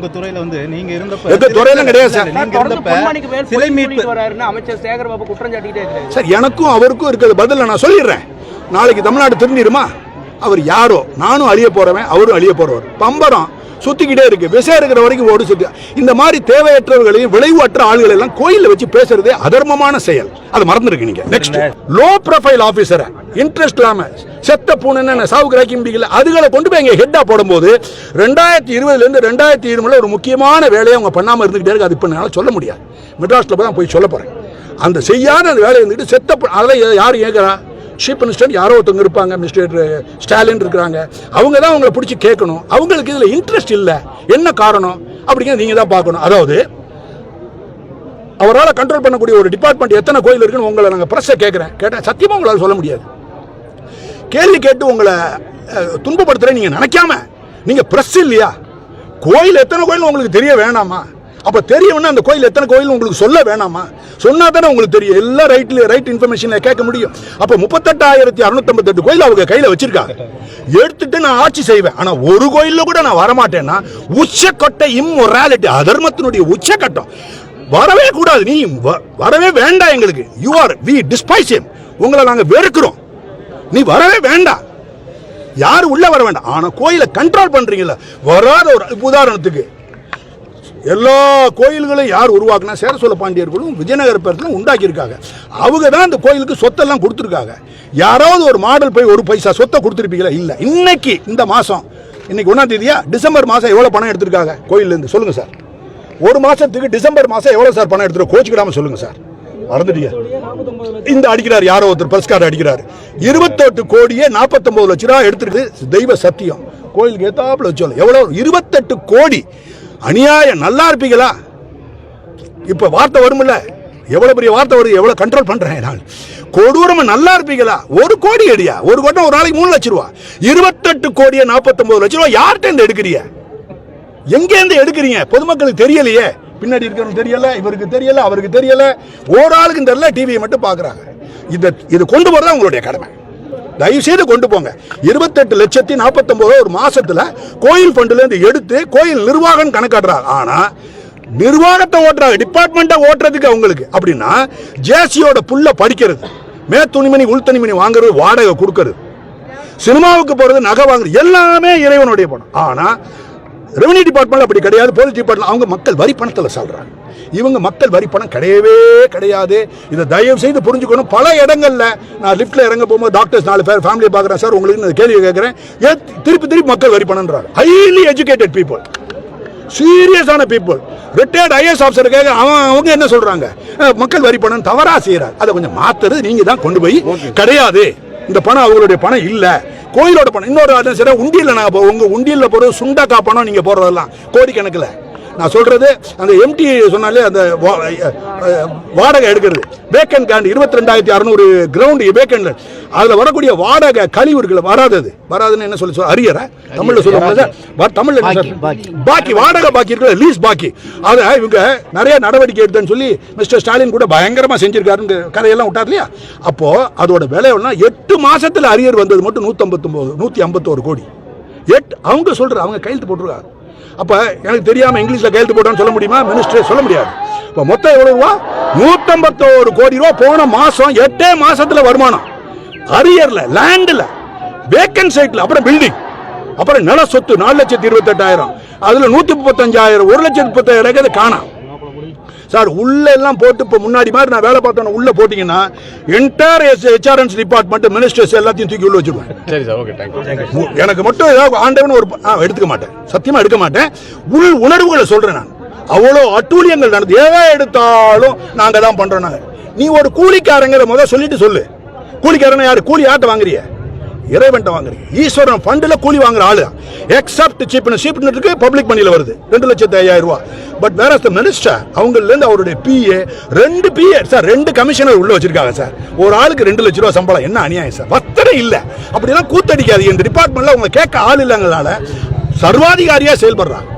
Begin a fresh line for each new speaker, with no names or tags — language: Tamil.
உங்க துறையில வந்து நீங்க இருந்தப்ப
எங்க துறையில கிடையாது சார்.
நீங்க இருந்தப்ப சிலை மீட்பு
வராருன்னு அமைச்சர் சேகர் பாபு குற்றம் இருக்காரு
சார் எனக்கும் அவருக்கும் இருக்கிற பதில நான் சொல்லிடுறேன். நாளைக்கு தமிழ்நாடு திரும்பிடுமா அவர் யாரோ? நானும் அழிய போறவன் அவரும் அழிய போறவர். பம்பரம் சுத்திக்கிட்டே இருக்கு. விஷம் இருக்கிற வரைக்கும் ஓடு சுத்தி. இந்த மாதிரி தேவையற்றவர்களையும் விளைவற்ற ஆளுகளை எல்லாம் கோயில்ல வச்சு பேசுறதே அதர்மமான செயல். அது மறந்துருக்கு நீங்க நெக்ஸ்ட் லோ ப்ரொஃபைல் ஆபீசரை இன்ட்ரெஸ்ட் இல்லாமல் செத்த பூனை சாவு கிராக்கி அதுகளை கொண்டு போய் எங்கள் ஹெட்டாக போடும்போது ரெண்டாயிரத்தி இருபதுலேருந்து ரெண்டாயிரத்தி இருபதுல ஒரு முக்கியமான வேலையை அவங்க பண்ணாமல் இருந்துகிட்டே இருக்கு. அது இப்ப சொல்ல முடியாது. மெட்ராஸில் போய் தான் போய் சொல்ல போகிறேன் அந்த செய்யாத அந்த வேலையை இருந்துட்டு செத்த அதெல்லாம் யார் கேட்குறா சீஃப் மினிஸ்டர் யாரோ ஒருத்தவங்க இருப்பாங்க மினிஸ்டர் ஸ்டாலின் இருக்கிறாங்க. அவங்க தான் அவங்கள பிடிச்சி கேட்கணும். அவங்களுக்கு இதில் இன்ட்ரெஸ்ட் இல்லை. என்ன காரணம்? அப்படிங்கிறத நீங்கள் தான் பார்க்கணும். அதாவது அவரால் கண்ட்ரோல் பண்ணக்கூடிய ஒரு டிபார்ட்மெண்ட் எத்தனை கோயில் இருக்குன்னு உங்களை நாங்கள் ப்ரெஸ்ஸை கேட்குறேன் கேட்டால் சத்தியமாக உங்களால் சொல்ல முடியாது. கேள்வி கேட்டு உங்களை அஹ், நீங்கள் நினைக்காம நீங்கள் ப்ரெஸ் இல்லையா? கோயில் எத்தனை கோயில் உங்களுக்கு தெரிய வேணாமா? அப்போ தெரியணும்னா அந்த கோயில் எத்தனை கோயில் உங்களுக்கு சொல்ல வேணாமா? சொன்னா தானே உங்களுக்கு தெரியும். எல்லா ரைட்ல ரைட் இன்ஃபர்மேஷன்ல கேட்க முடியும். அப்போ முப்பத்தெட்டாயிரத்தி அறுநூத்தம்பத்தெட்டு கோயில் அவங்க கையில் வச்சிருக்காங்க. எடுத்துட்டு நான் ஆட்சி செய்வேன். ஆனா ஒரு கோயிலில் கூட நான் வரமாட்டேன்னா உச்சக்கொட்டை இம்மொராலிட்டி அதர்மத்தினுடைய உச்சக்கட்டம். வரவே கூடாது. நீ வ- வரவே வேண்டாம் எங்களுக்கு. யூ ஆர் வி டிஸ்பைஸ் உங்களை நாங்கள் வெறுக்கிறோம். நீ வரவே வேண்டாம் யாரும் உள்ள வர வேண்டாம் ஆனா கோயிலை கண்ட்ரோல் பண்றீங்கல்ல. வராத ஒரு உதாரணத்துக்கு. எல்லா கோயில்களையும் யார் உருவாக்குனா சேர சோழ பாண்டியர்களும் விஜயநகர பேரத்திலும் உண்டாக்கியிருக்காங்க. அவங்க தான் அந்த கோயிலுக்கு சொத்தெல்லாம் கொடுத்துருக்காங்க. யாராவது ஒரு மாடல் போய் ஒரு பைசா சொத்தை கொடுத்துருப்பீங்களா? இல்லை. இன்னைக்கு இந்த மாதம் இன்னைக்கு ஒன்றாம் தேதியா? டிசம்பர் மாதம் எவ்வளோ பணம் எடுத்திருக்காங்க? கோயிலேருந்து சொல்லுங்கள் சார். ஒரு மாதத்துக்கு டிசம்பர் மாதம் எவ்வளோ சார் பணம் எடுத்துருக்கோம்? கோச்சிக்கிடாமல் சொல்லுங்கள் சார். மறந்துட்டீங்க. இந்த அடிக்கிறார் யாரோ ஒருத்தர் பரிஸ்கார் அடிக்கிறார். இருபத்தெட்டு கோடியே நாற்பத்தொம்பது லட்ச ரூபா எடுத்துருக்கு தெய்வ சத்தியம். கோயிலுக்கு ஏத்தாப்புல வச்சோம் எவ்வளோ இருபத்தெட்டு கோடி. அநியாயம் நல்லா இருப்பீங்களா இப்போ வார்த்தை வரும்ல? எவ்வளவு பெரிய வார்த்தை வருது? எவ்வளோ கண்ட்ரோல் பண்றேன் நான். கொடூரமாக நல்லா இருப்பீங்களா ஒரு கோடி அடியா? ஒரு கோடி ஒரு நாளைக்கு மூணு லட்ச ரூபா. இருபத்தெட்டு கோடியே நாற்பத்தொம்பது லட்ச ரூபா. யார்கிட்ட இருந்து எடுக்கிறீங்க? எங்கேருந்து எடுக்கிறீங்க? பொதுமக்களுக்கு தெரியலையே. பின்னாடி இருக்கிறவங்க தெரியல இவருக்கு தெரியல அவருக்கு தெரியல. ஒரு ஆளுக்கு தெரியல டிவியை மட்டும் பார்க்குறாங்க. இதை இது கொண்டு போகிறது உங்களுடைய கடமை. தயவு செய்து கொண்டு போங்க. இருபத்தெட்டு லட்சத்தி நாற்பத்தொம்பது ஒரு மாசத்துல கோயில் ஃபண்டுலேருந்து எடுத்து கோயில் நிர்வாகம் கணக்காடுறாங்க ஆனா நிர்வாகத்தை ஓட்டுறாங்க. டிபார்ட்மெண்ட்டை ஓட்டுறதுக்கு அவங்களுக்கு. அப்படின்னா ஜேசியோட புல்ல படிக்கிறது. மே துணிமணி உள் துணிமணி வாங்குறது வாடகை கொடுக்கறது. சினிமாவுக்கு போறது நகை வாங்குறது எல்லாமே இறைவனுடைய படம் ஆனா ரெவன்யூ டிபார்ட்மெண்ட் அப்படி கிடையாது போலீஸ் டிபார்ட்மெண்ட் அவங்க மக்கள் வரி பணத்தில் சொல்றாங்க. இவங்க மக்கள் வரி பணம் கிடையவே கிடையாது. இதை தயவு செய்து புரிஞ்சுக்கணும். பல இடங்கள்ல நான் லிஃப்ட்ல இறங்க போகும்போது டாக்டர்ஸ் நாலு பேர் ஃபேமிலியை பார்க்குறேன் சார் உங்களுக்கு கேள்வி கேட்குறேன். திருப்பி திருப்பி மக்கள் வரி பணம்ன்றாங்க. ஹைலி எஜுகேட்டட் பீப்புள் சீரியஸான பீப்புள் ரிட்டையர்ட் ஐஎஸ் ஆஃபீஸர் கேட்க அவன் அவங்க என்ன சொல்றாங்க? அஹ், மக்கள் வரி பணம் தவறா செய்யறாங்க அதை கொஞ்சம் மாத்துறது நீங்க தான் கொண்டு போய் கிடையாது. இந்த பணம் அவங்களுடைய பணம் இல்லை. கோயிலோட பணம். இன்னொரு சரி உண்டியல்ல நாங்கள் உங்கள் உண்டியில் உண்டியல்ல சுண்டக்கா பணம் நீங்கள் போடுறதெல்லாம். கோடிக்கணக்கில். நான் சொல்றது அந்த எம்டி சொன்னாலே அந்த வாடகை எடுக்கிறது. வேக்கன் கேண்ட் இருபத்தி ரெண்டாயிரத்தி அறுநூறு கிரவுண்ட் வேக்கன்ல அதுல வரக்கூடிய வாடகை கழிவு இருக்குல்ல வராதது. வராதுன்னு என்ன சொல்லி சொல்ல அரியரா தமிழ்ல சொல்லுவாங்க வ- தமிழ்ல? பாக்கி வாடகை பாக்கி இருக்கிற லீஸ் பாக்கி. அதை இவங்க நிறைய நடவடிக்கை எடுத்தேன்னு சொல்லி மிஸ்டர் ஸ்டாலின் கூட பயங்கரமா செஞ்சிருக்காருன்னு கதையெல்லாம் விட்டார் இல்லையா? அப்போ அதோட விலை எட்டு மாசத்துல அரியர் வந்தது மட்டும் நூத்தம்பத்தொன்பது நூத்தி ஐம்பத்தோரு கோடி. எட் அவங்க சொல்ற அவங்க கையெழுத்து போட்டிருக்காங்க. அப்ப எனக்கு தெரியாம இங்கிலீஷ்ல கையெழுத்து போட்டான்னு சொல்ல முடியுமா? மினிஸ்டர் சொல்ல முடியாது. இப்ப மொத்தம் எவ்வளோ ரூபா? நூத்தம்பத்தோரு கோடி ரூபா போன மாசம் எட்டே மாசத்துல வருமானம். அரியரில் லேண்ட்ல வேக்கன் சைட்டில் அப்புறம் பில்டிங் அப்புறம் நில சொத்து நாலு லட்சத்தி இருபத்தெட்டாயிரம். அதுல நூத்தி முப்பத்தஞ்சாயிரம் ஒரு லட்சத்தி முப்பத்தாயிரம் காணாம். சார் உள்ள எல்லாம் போட்டு இப்போ முன்னாடி மாதிரி நான் வேலை பார்த்தோன்னா உள்ள போட்டீங்கன்னா என்டையர் ஹெச்ஆர்என்ஸ் டிபார்ட்மெண்ட் மினிஸ்டர்ஸ் எல்லாத்தையும் தூக்கி உள்ள வச்சிருவேன்
சரி சார் ஓகே தேங்க்யூ
எனக்கு மட்டும் ஏதாவது ஆண்டவன் ஒரு எடுத்துக்க மாட்டேன். சத்தியமா எடுக்க மாட்டேன். உள் உணர்வுகளை சொல்றேன் நான். அவ்வளோ அட்டூழியங்கள் நடந்து எதை எடுத்தாலும் நாங்க தான் பண்றோம் நாங்க. நீ ஒரு கூலிக்காரங்கிற முத சொல்லிட்டு சொல்லு. கூலிக்காரன் யாரு? கூலி யார்ட்ட வாங்குறிய. இறைவன்ட்ட வாங்குறீங்க. ஈஸ்வரன் ஃபண்டில் கூலி வாங்குற ஆளு. எக்ஸப்ட் சீப் சீப்னுக்கு பப்ளிக் மணியில் வருது. ரெண்டு லட்சத்து ஐயாயிரம் ரூபா. பட் வேற மினிஸ்டர் அவங்கலேருந்து அவருடைய பிஏ ரெண்டு பிஏ சார் ரெண்டு கமிஷனர் உள்ள வச்சிருக்காங்க சார் ஒரு ஆளுக்கு ரெண்டு லட்ச ரூபா சம்பளம். என்ன அநியாயம் சார் வத்தனை இல்லை. அப்படிலாம் கூத்தடிக்காது இந்த டிபார்ட்மெண்ட்ல அவங்க கேட்க ஆள் இல்லைங்களால சர்வாதிகாரியா செயல்படுறாங்க